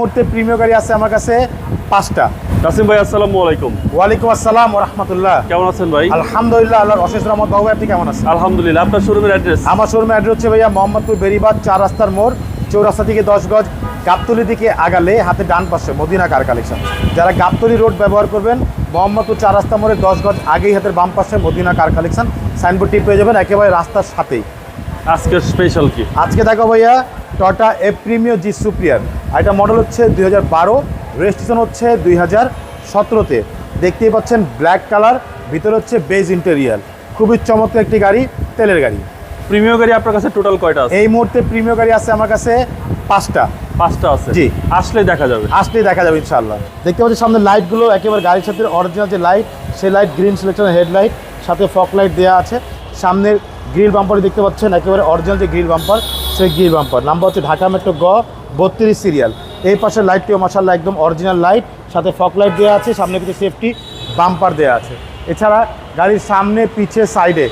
মুহূর্তে প্রিমিয় গাড়ি আছে আমার কাছে পাঁচটা। কাসিম ভাই আসসালামু আলাইকুম। ওয়ালাইকুম আসসালাম রহমতুল্লাহ। কেমন আছেন ভাই? আলহামদুলিল্লাহ আল্লাহর অশেষ রহমত। বাবু আপনি কেমন আছেন? আলহামদুলিল্লাহ আপনার শোরুমের অ্যাড্রেস আমার শোরুমের অ্যাড্রেস হচ্ছে ভাইয়া মোহাম্মদপুর বেরিবাদ চার রাস্তার মোড় চৌরাস্তা থেকে দশ গজ গাবতলি দিকে আগালে হাতে ডান পাশে মদিনা কার কালেকশন যারা গাবতলি রোড ব্যবহার করবেন মোহাম্মদপুর চার রাস্তা মোড়ে দশ গজ আগেই হাতের বাম পাশে মদিনা কার কালেকশন সাইনবোর্ডটি পেয়ে যাবেন একেবারে রাস্তার সাথেই। আজকের স্পেশাল কি? আজকে দেখো ভাইয়া টটা এ প্রিমিও জি সুপ্রিয়ার আর এটা মডেল হচ্ছে দুই হাজার বারো রেজিস্ট্রেশন হচ্ছে দুই হাজার সতেরোতে। দেখতেই পাচ্ছেন ব্ল্যাক কালার ভিতরে হচ্ছে বেজ ইন্টেরিয়ার খুবই চমৎকার একটি গাড়ি তেলের গাড়ি। প্রিমিয়াম গাড়ি আপনার কাছে টোটাল কয়টা আছে? এই মুহূর্তে প্রিমিয় গাড়ি আছে আমার কাছে পাঁচটা। পাঁচটা আছে। জি। আসলেই দেখা যাবে। আসলেই দেখা যাবে ইনশাআল্লাহ। দেখতে পাচ্ছি সামনে লাইটগুলো একেবারে গাড়ির সাথে অরিজিনাল যে লাইট সেই লাইট গ্রিন সিলেকশন হেডলাইট সাথে ফক লাইট দেওয়া আছে। সামনের গ্রিল বাম্পারে দেখতে পাচ্ছেন একেবারে অরিজিনাল যে গ্রিল বাম্পার সেই গ্রিল বাম্পার। নাম্বার হচ্ছে ঢাকা মেট্রো গ, বত্রিশ সিরিয়াল। এই পাশের লাইটটিও মাসাল্লাহ একদম অরিজিনাল লাইট সাথে ফক লাইট দেওয়া আছে, সামনে কিছু সেফটি বাম্পার দেওয়া আছে। এছাড়া গাড়ির সামনে, পিছে সাইডে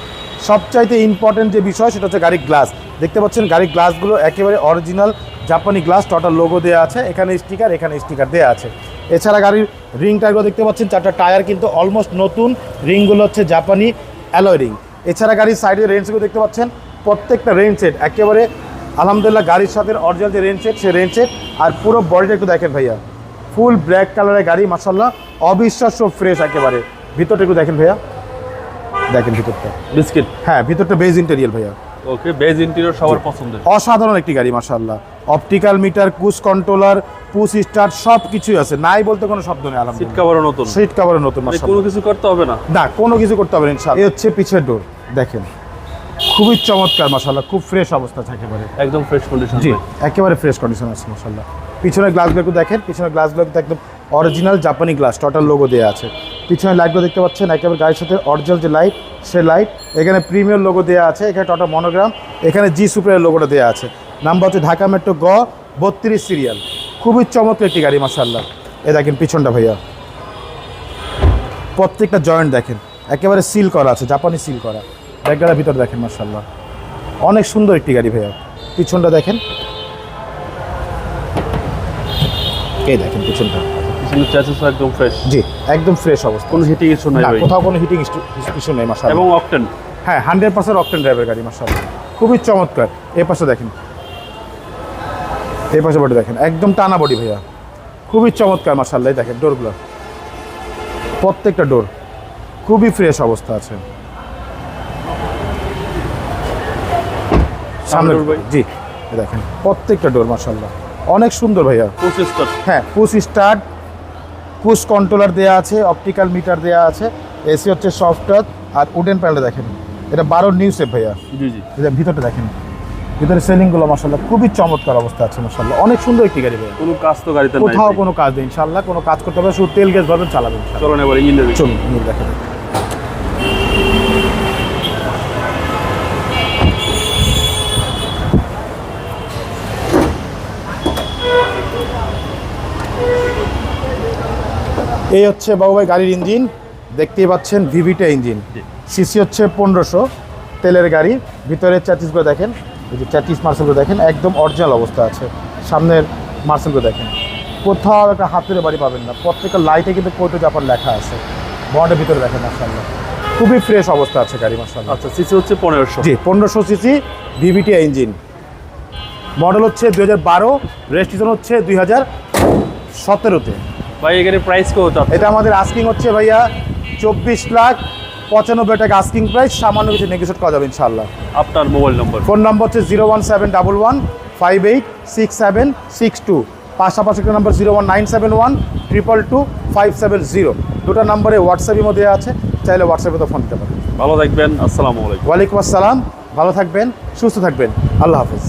সবচাইতে ইম্পর্টেন্ট যে বিষয়, সেটা হচ্ছে গাড়ির গ্লাস দেখতে পাচ্ছেন গাড়ির গ্লাসগুলো একেবারে অরিজিনাল জাপানি গ্লাস টোটাল লোগো দেওয়া আছে, এখানে স্টিকার এখানে স্টিকার দেওয়া আছে। এছাড়া গাড়ির রিং টায়ারগুলো দেখতে পাচ্ছেন, চারটা টায়ার কিন্তু অলমোস্ট নতুন রিংগুলো হচ্ছে জাপানি অ্যালয় রিং এছাড়া গাড়ির সাইডে রেঞ্জগুলো দেখতে পাচ্ছেন, প্রত্যেকটা রেঞ্জ সেট একেবারে আলহামদুলিল্লাহ গাড়ির সাথে অরিজিনাল যে রেঞ্জ সেট সেই রেঞ্জ সেট আর পুরো বডিটা একটু দেখেন ভাইয়া। ফুল ব্ল্যাক কালারের গাড়ি মাসাল্লাহ অবিশ্বাস্য ফ্রেশ একেবারে। ভিতরটা একটু দেখেন ভাইয়া। দেখেন ভিতরটা। বিস্কিট? হ্যাঁ ভিতরটা বেজ ইন্টেরিয়াল ভাইয়া। ওকে বেজ ইন্টেরিয়র সবার পছন্দের। অসাধারণ একটি গাড়ি মাসাল্লাহ অপটিক্যাল মিটার কুস কন্ট্রোলার পুশ স্টার্ট সব কিছুই আছে। নাই বলতে কোনো শব্দ নেই সিট আলহামদুলিল্লাহ কাভারও নতুন। সিট কাভারে নতুন মানে মাসাল্লাহ কোনো কিছু করতে হবে না? না কোনো কিছু করতে হবে না ইনশাআল্লাহ। এই হচ্ছে পিছের ডোর দেখেন। খুবই চমৎকার মাসাল্লাহ খুব ফ্রেশ অবস্থা থাকে একেবারে। একদম ফ্রেশ কন্ডিশন জি একেবারে ফ্রেশ কন্ডিশন আছে মাসাল্লাহ পিছনের গ্লাসগুলো একটু দেখেন পিছনের গ্লাসগুলো কিন্তু একদম অরিজিনাল জাপানি গ্লাস টোটাল লোগো দেওয়া আছে। পিছনের লাইটগুলো দেখতে পাচ্ছেন একেবারে গাড়ির সাথে অরিজিনাল যে লাইট সে লাইট এখানে প্রিমিয়ার লোগো দেওয়া আছে এখানে টোটাল মনোগ্রাম এখানে জি সুপারের লোগোটা দেওয়া আছে। নাম্বার হচ্ছে ঢাকা মেট্রো গ বত্রিশ সিরিয়াল খুবই চমৎকার একটি গাড়ি মাসাল্লাহ এ দেখেন পিছনটা ভাইয়া। প্রত্যেকটা জয়েন্ট দেখেন একেবারে সিল করা আছে জাপানি সিল করা। ব্যাগগাড়ার ভিতরে দেখেন মার্শাল্লাহ অনেক সুন্দর একটি গাড়ি ভাইয়া। পিছনটা দেখেন। এই দেখেন পিছনটা। একদম ফ্রেশ জি একদম ফ্রেশ অবস্থা। কোনো হিটিং ইস্যু নাই কোথাও কোনো হিটিং ইস্যু নেই মার্শাল্লাহ এবং অকটেন হ্যাঁ হান্ড্রেড পার্সেন্ট অকটেন ড্রাইভের গাড়ি খুবই চমৎকার। এ পাশে দেখেন। এই পাশে বডি দেখেন। একদম টানা বডি ভাইয়া। খুবই চমৎকার দেখেন ডোরগুলো প্রত্যেকটা ডোর খুবই ফ্রেশ অবস্থা আছে। সামনে জি দেখেন প্রত্যেকটা ডোর মার্শাল্লাহ অনেক সুন্দর ভাইয়া। হ্যাঁ পুশ স্টার্ট পুশ কন্ট্রোলার দেওয়া আছে অপটিক্যাল মিটার দেওয়া আছে এসি হচ্ছে সফটওয়্যার আর উডেন প্যানেল দেখেন। এটা বারো নিউ সেপ ভাইয়া। জি জি। এটা ভিতরটা দেখেন ভিতরে সেলিংগুলো মাসাল্লাহ খুবই চমৎকার অবস্থা আছে মাসাল্লাহ অনেক সুন্দর একটি গাড়ি ভাইয়া। কোনো কাজ তো গাড়িতে কোথাও কোনো কাজ নেই ইনশাল্লাহ কোনো কাজ করতে হবে শুধু তেল গ্যাস ভাবেন চালাবেন। চলুন এবার ইঞ্জিন দেখেন এই হচ্ছে বাবুভাই গাড়ির ইঞ্জিন। দেখতেই পাচ্ছেন ভিভিটা ইঞ্জিন। সিসি হচ্ছে পনেরোশো তেলের গাড়ি। ভিতরে চ্যাটিসগুলো দেখেন এই যে চ্যাটিস মার্সেলগুলো দেখেন একদম অরিজিনাল অবস্থা আছে। সামনের মার্সেলগুলো দেখেন। কোথাও একটা হাতের বাড়ি পাবেন না। প্রত্যেকটা লাইটে কিন্তু কোটো জাপান লেখা আছে। বন্ডের ভিতরে দেখেন মার্শাল্লাহ। খুবই ফ্রেশ অবস্থা আছে গাড়ি মার্শাল্লাহ। আচ্ছা সিসি হচ্ছে পনেরোশো। জি পনেরোশো সিসি ভিভিটি ইঞ্জিন। মডেল হচ্ছে দুই হাজার বারো রেজিস্ট্রেশন হচ্ছে দুই হাজার সতেরোতে। ভাই গাড়ির প্রাইস কত এটা আমাদের আস্কিং হচ্ছে ভাইয়া চব্বিশ লাখ পঁচানব্বই টাকা আস্কিং প্রাইস সামান্য কিছু নেগোসিয়েট করা যাবে ইনশাল্লাহ আপনার মোবাইল নম্বর ফোন নম্বর হচ্ছে zero one seven double one five eight six seven six two. পাশাপাশি একটা number zero one nine seven one triple two five seven zero দুটো নম্বরে হোয়াটসঅ্যাপের মধ্যে আছে চাইলে হোয়াটসঅ্যাপে তো ফোন দিতে পারেন। ভালো থাকবেন আসসালামু আলাইকুম। ওয়ালাইকুম আসসালাম ভালো থাকবেন সুস্থ থাকবেন। আল্লাহ হাফিজ।